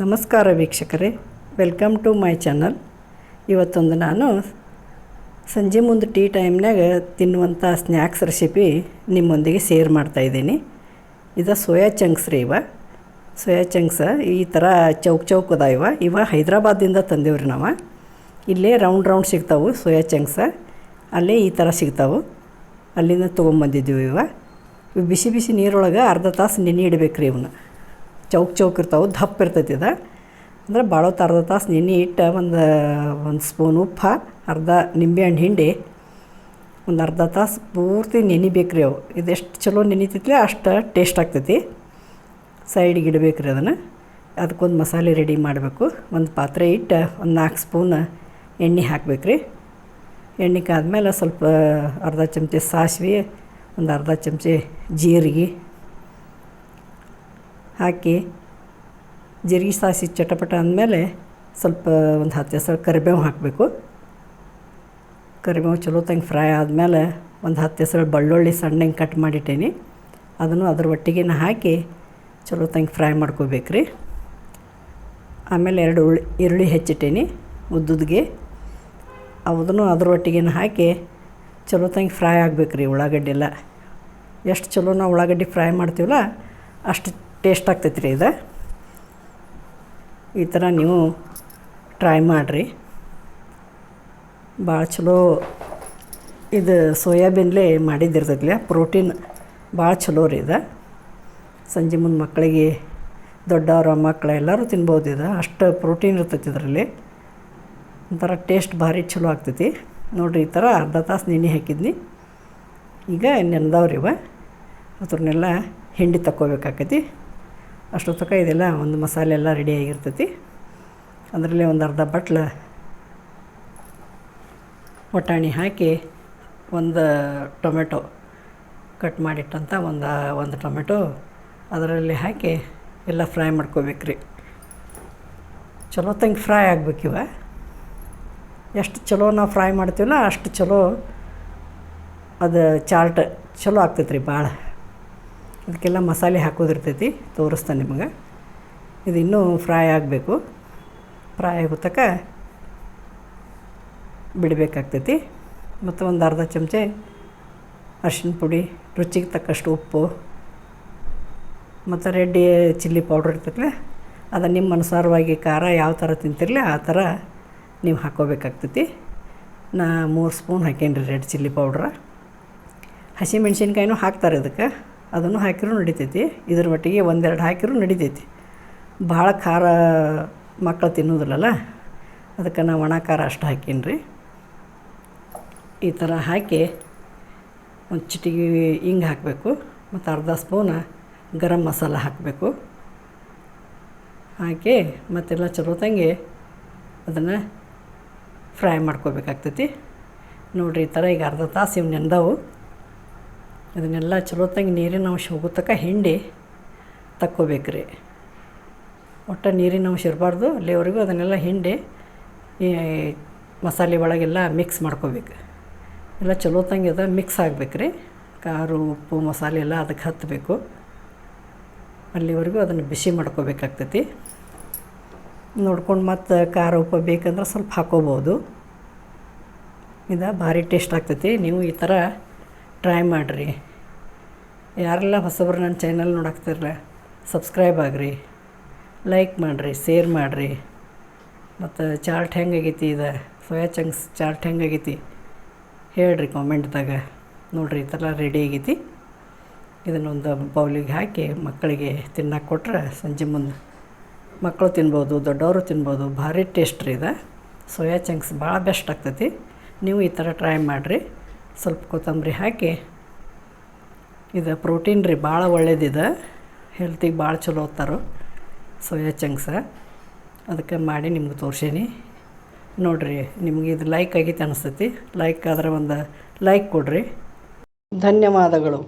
ನಮಸ್ಕಾರ ವೀಕ್ಷಕರೇ welcome to my channel ಇವತ್ತೊಂದು ನಾನು ಸಂಜೆ ಮುಂದೆ ಟೀ ಟೈಮ್ನಾಗ ತಿನ್ನುವಂಥ ಸ್ನ್ಯಾಕ್ಸ್ ರೆಸಿಪಿ ನಿಮ್ಮೊಂದಿಗೆ ಶೇರ್ ಮಾಡ್ತಾಯಿದ್ದೀನಿ ಇದು ಸೋಯಾ ಚಂಕ್ಸ್ ರೀ ಇವ. ಸೋಯಾ ಚಂಕ್ಸ್ ಈ ಥರ ಚೌಕ್ ಚೌಕ್ ಅದ ಇವ. ಇವ ಹೈದ್ರಾಬಾದಿಂದ ತಂದೇವ್ರಿ ನಾವು. ಇಲ್ಲೇ ರೌಂಡ್ ರೌಂಡ್ ಸಿಗ್ತಾವೆ ಸೋಯಾ ಚಂಕ್ಸ ಅಲ್ಲೇ ಈ ಥರ ಸಿಗ್ತಾವೆ. ಅಲ್ಲಿಂದ ತೊಗೊಂಬಂದಿದ್ದೀವಿ ಇವ. ಬಿಸಿ ಬಿಸಿ ನೀರೊಳಗೆ ಅರ್ಧ ತಾಸು ನೆನೆ ಇಡಬೇಕ್ರಿ ಇವನ್ನ ಚೌಕ್ ಚೌಕ್ ಇರ್ತಾವೆ, ದಪ್ಪ ಇರ್ತೈತಿ ಇದು ಅಂದ್ರೆ ಭಾಳ ಹೊತ್ತು ಅರ್ಧ ತಾಸು ನೆನೆ ಇಟ್ಟು ಒಂದು ಒಂದು ಸ್ಪೂನ್ ಉಪ್ಪು, ಅರ್ಧ ನಿಂಬೆಹಣ್ಣು ಹಿಂಡಿ, ಒಂದು ಅರ್ಧ ತಾಸು ಪೂರ್ತಿ ನೆನಿಬೇಕು ರೀ ಅವು. ಇದೆಷ್ಟು ಚಲೋ ನೆನಿತೈತಿ ಅಷ್ಟು ಟೇಸ್ಟ್ ಆಗ್ತೈತಿ. ಸೈಡಿಗೆ ಇಡಬೇಕು ರೀ ಅದನ್ನು. ಅದಕ್ಕೊಂದು ಮಸಾಲೆ ರೆಡಿ ಮಾಡಬೇಕು. ಒಂದು ಪಾತ್ರೆ ಇಟ್ಟು ಒಂದು ನಾಲ್ಕು ಸ್ಪೂನ್ ಎಣ್ಣೆ ಹಾಕ್ಬೇಕು ರೀ ಎಣ್ಣೆ ಕಾದ್ಮೇಲೆ ಸ್ವಲ್ಪ ಅರ್ಧ ಚಮಚ ಸಾಸಿವೆ, ಒಂದು ಅರ್ಧ ಚಮಚೆ ಜೀರಿಗೆ ಹಾಕಿ ಜೀರಿಗೆ ಸಾಸಿ ಚಟಪಟ ಅಂದಮೇಲೆ ಸ್ವಲ್ಪ ಒಂದು ಹತ್ತು ಹೆಸರು ಕರಿಬೇವು ಹಾಕಬೇಕು. ಕರಿಬೇವು ಚಲೋ ತಂಗೆ ಫ್ರೈ ಆದಮೇಲೆ ಒಂದು ಹತ್ತು ಹೆಸರು ಬೆಳ್ಳುಳ್ಳಿ ಸಣ್ಣಗೆ ಕಟ್ ಮಾಡಿಟ್ಟೇನಿ. ಅದನ್ನು ಅದ್ರ ಒಟ್ಟಿಗೇನ ಹಾಕಿ ಚಲೋ ತಂಗೆ ಫ್ರೈ ಮಾಡ್ಕೋಬೇಕ್ರಿ ಆಮೇಲೆ ಎರಡು ಉಳ್ಳಿ, ಈರುಳ್ಳಿ ಹೆಚ್ಚಿಟ್ಟೇನಿ ಉದ್ದುದ್ಗೆ. ಅದನ್ನು ಅದ್ರ ಒಟ್ಟಿಗೇನ ಹಾಕಿ ಚಲೋ ತಂಗೆ ಫ್ರೈ ಆಗ್ಬೇಕು ರೀ ಉಳ್ಳಾಗಡ್ಡಿ ಎಲ್ಲ. ಎಷ್ಟು ಚಲೋ ನಾವು ಉಳ್ಳಾಗಡ್ಡಿ ಫ್ರೈ ಮಾಡ್ತೀವಲ್ಲ ಅಷ್ಟು ಟೇಸ್ಟ್ ಆಗ್ತೈತೆ ರೀ ಇದು. ಈ ಥರ ನೀವು ಟ್ರೈ ಮಾಡಿರಿ. ಭಾಳ ಚಲೋ ಇದು ಸೋಯಾಬೀನ್ಲೇ ಮಾಡಿದ್ದಿರ್ತೈತಿಲ್ಲ ಪ್ರೋಟೀನ್ ಭಾಳ ಚಲೋ ರೀ ಇದು. ಸಂಜೆ ಮುಂದೆ ಮಕ್ಕಳಿಗೆ, ದೊಡ್ಡವರ ಮಕ್ಕಳು ಎಲ್ಲರೂ ತಿನ್ಬೋದು ಇದು. ಅಷ್ಟು ಪ್ರೋಟೀನ್ ಇರ್ತೈತಿ ಇದರಲ್ಲಿ. ಒಂಥರ ಟೇಸ್ಟ್ ಭಾರಿ ಚಲೋ ಆಗ್ತೈತಿ. ನೋಡಿರಿ ಈ ಥರ ಅರ್ಧ ತಾಸು ನೆನೆ ಹಾಕಿದ್ನಿ. ಈಗ ನೆನೆದವ್ರಿ ಇವ. ಅದ್ರನ್ನೆಲ್ಲ ಹಿಂಡಿ ತಕ್ಕೋಬೇಕಾಕೈತಿ. ಅಷ್ಟೊತ್ತಕ ಇದೆಲ್ಲ ಒಂದು ಮಸಾಲೆ ಎಲ್ಲ ರೆಡಿ ಆಗಿರ್ತೈತಿ. ಅದರಲ್ಲಿ ಒಂದು ಅರ್ಧ ಬಟ್ಲ ಬಟಾಣಿ ಹಾಕಿ ಒಂದು ಟೊಮೆಟೊ ಕಟ್ ಮಾಡಿಟ್ಟಂಥ ಒಂದು ಒಂದು ಟೊಮೆಟೊ ಅದರಲ್ಲಿ ಹಾಕಿ ಎಲ್ಲ ಫ್ರೈ ಮಾಡ್ಕೋಬೇಕ್ರಿ. ಚಲೋ ತಂಗೆ ಫ್ರೈ ಆಗ್ಬೇಕಿವ ಎಷ್ಟು ಚಲೋ ನಾವು ಫ್ರೈ ಮಾಡ್ತೀವಲ್ಲ ಅಷ್ಟು ಚಲೋ ಅದು ಚಾರ್ಟ್ ಚಲೋ ಆಗ್ತೈತೆ ರೀ ಭಾಳ ಅದಕ್ಕೆಲ್ಲ ಮಸಾಲೆ ಹಾಕೋದಿರ್ತೈತಿ, ತೋರಿಸ್ತಾನೆ ನಿಮಗೆ. ಇದು ಇನ್ನೂ ಫ್ರೈ ಆಗಬೇಕು. ಫ್ರೈ ಆಗೋ ತಕ್ಕ ಬಿಡಬೇಕಾಗ್ತೈತಿ. ಮತ್ತು ಒಂದು ಅರ್ಧ ಚಮಚೆ ಅರ್ಶಿಣ ಪುಡಿ, ರುಚಿಗೆ ತಕ್ಕಷ್ಟು ಉಪ್ಪು, ಮತ್ತು ರೆಡ್ ಚಿಲ್ಲಿ ಪೌಡ್ರ್ ಇರ್ತೈತಲ್ಲ ಅದು ನಿಮ್ಮ ಅನುಸಾರವಾಗಿ ಖಾರ ಯಾವ ಥರ ತಿಂತಿರಲಿ ಆ ಥರ ನೀವು ಹಾಕೋಬೇಕಾಗ್ತೈತಿ. ನಾ ಮೂರು ಸ್ಪೂನ್ ಹಾಕೇನಿ ರೀ ರೆಡ್ ಚಿಲ್ಲಿ ಪೌಡ್ರ. ಹಸಿಮೆಣ್ಸಿನ್ಕಾಯಿನೂ ಹಾಕ್ತಾರೆ ಇದಕ್ಕೆ ಅದನ್ನು ಹಾಕಿರೂ ನಡಿತೈತಿ. ಇದ್ರ ಮಟ್ಟಿಗೆ ಒಂದೆರಡು ಹಾಕಿರೂ ನಡಿತೈತಿ. ಭಾಳ ಖಾರ ಮಕ್ಕಳು ತಿನ್ನೋದಿಲ್ಲಲ್ಲ ಅದಕ್ಕೆ ನಾ ಒಣ ಖಾರ ಅಷ್ಟು ಹಾಕೀನಿ ರೀ. ಈ ಥರ ಹಾಕಿ ಒಂದು ಚಿಟಿಗೆ ಹಿಂಗೆ ಹಾಕಬೇಕು, ಮತ್ತು ಅರ್ಧ ಸ್ಪೂನ ಗರಂ ಮಸಾಲ ಹಾಕಬೇಕು. ಹಾಕಿ ಮತ್ತೆಲ್ಲ ಚಲೋ ತಂಗಿ ಅದನ್ನು ಫ್ರೈ ಮಾಡ್ಕೋಬೇಕಾಗ್ತೈತಿ. ನೋಡಿರಿ ಈ ಥರ ಈಗ ಅರ್ಧ ತಾಸು ಇವು ನೆಂದವು ಅದನ್ನೆಲ್ಲ ಚಲೋ ತಂಗಿ ನೀರಿನ ಅಂಶ ಹೋಗೋ ಹಿಂಡಿ ತಕ್ಕೋಬೇಕ್ರಿ. ಒಟ್ಟು ನೀರಿನ ಅಂಶ ಇರಬಾರ್ದು, ಅಲ್ಲಿವರೆಗೂ ಅದನ್ನೆಲ್ಲ ಹಿಂಡಿ ಮಸಾಲೆ ಒಳಗೆಲ್ಲ ಮಿಕ್ಸ್ ಮಾಡ್ಕೋಬೇಕು. ಎಲ್ಲ ಚಲೋತ್ತಂಗೆ ತಂಗಿ ಅದ ಮಿಕ್ಸ್ ರೀ ಖಾರ, ಉಪ್ಪು, ಮಸಾಲೆ ಎಲ್ಲ ಅದಕ್ಕೆ ಹತ್ತಬೇಕು ಅಲ್ಲಿವರೆಗೂ ಅದನ್ನು ಬಿಸಿ ಮಾಡ್ಕೋಬೇಕಾಗ್ತೈತಿ. ನೋಡ್ಕೊಂಡು ಮತ್ತು ಖಾರ, ಉಪ್ಪು ಬೇಕಂದ್ರೆ ಸ್ವಲ್ಪ ಹಾಕೋಬೋದು. ಇದು ಭಾರಿ ಟೇಸ್ಟ್ ಆಗ್ತೈತಿ. ನೀವು ಈ ಥರ ಟ್ರೈ ಮಾಡಿರಿ. ಯಾರೆಲ್ಲ ಹೊಸಬ್ರು ನನ್ನ ಚಾನಲ್ ನೋಡಾಕ್ತಿರಲ್ಲ ಸಬ್ಸ್ಕ್ರೈಬ್ ಆಗಿರಿ. ಲೈಕ್ ಮಾಡಿರಿ ಶೇರ್ ಮಾಡಿರಿ. ಮತ್ತು ಚಾರ್ಟ್ ಹೆಂಗಾಗೈತಿ ಇದು? ಸೋಯಾ ಚಂಕ್ಸ್ ಚಾರ್ಟ್ ಹೆಂಗಾಗೈತಿ? ಹೇಳ್ರಿ ಕಾಮೆಂಟ್ದಾಗ ನೋಡಿರಿ, ಈ ಥರ ರೆಡಿ ಆಗೈತಿ. ಇದನ್ನೊಂದು ಬೌಲಿಗೆ ಹಾಕಿ ಮಕ್ಕಳಿಗೆ ತಿನ್ನಕ್ಕೆ ಕೊಟ್ರೆ ಸಂಜೆ ಮುಂದೆ ಮಕ್ಕಳು ತಿನ್ಬೋದು, ದೊಡ್ಡವರು ತಿನ್ಬೋದು, ಭಾರಿ ಟೇಸ್ಟ್ ರೀ ಇದು. ಸೋಯಾ ಚಂಕ್ಸ್ ಭಾಳ ಬೆಸ್ಟ್ ಆಗ್ತೈತಿ. ನೀವು ಈ ಥರ ಟ್ರೈ ಮಾಡಿರಿ. ಸ್ವಲ್ಪ ಕೊತ್ತಂಬರಿ ಹಾಕಿ. ಇದು ಪ್ರೋಟೀನ್ ರೀ ಭಾಳ ಒಳ್ಳೇದಿದೆ ಹೆಲ್ತಿಗೆ ಭಾಳ ಚಲೋ ಓದ್ತಾರೋ ಸೋಯಾ ಚಂಕ್ಸ. ಅದಕ್ಕೆ ಮಾಡಿ ನಿಮ್ಗೆ ತೋರ್ಸೀನಿ. ನೋಡಿರಿ, ನಿಮ್ಗೆ ಇದು ಲೈಕ್ ಆಗೈತೆ ಅನಿಸ್ತೈತಿ. ಲೈಕ್ ಆದ್ರೆ ಒಂದು ಲೈಕ್ ಕೊಡಿರಿ. ಧನ್ಯವಾದಗಳು.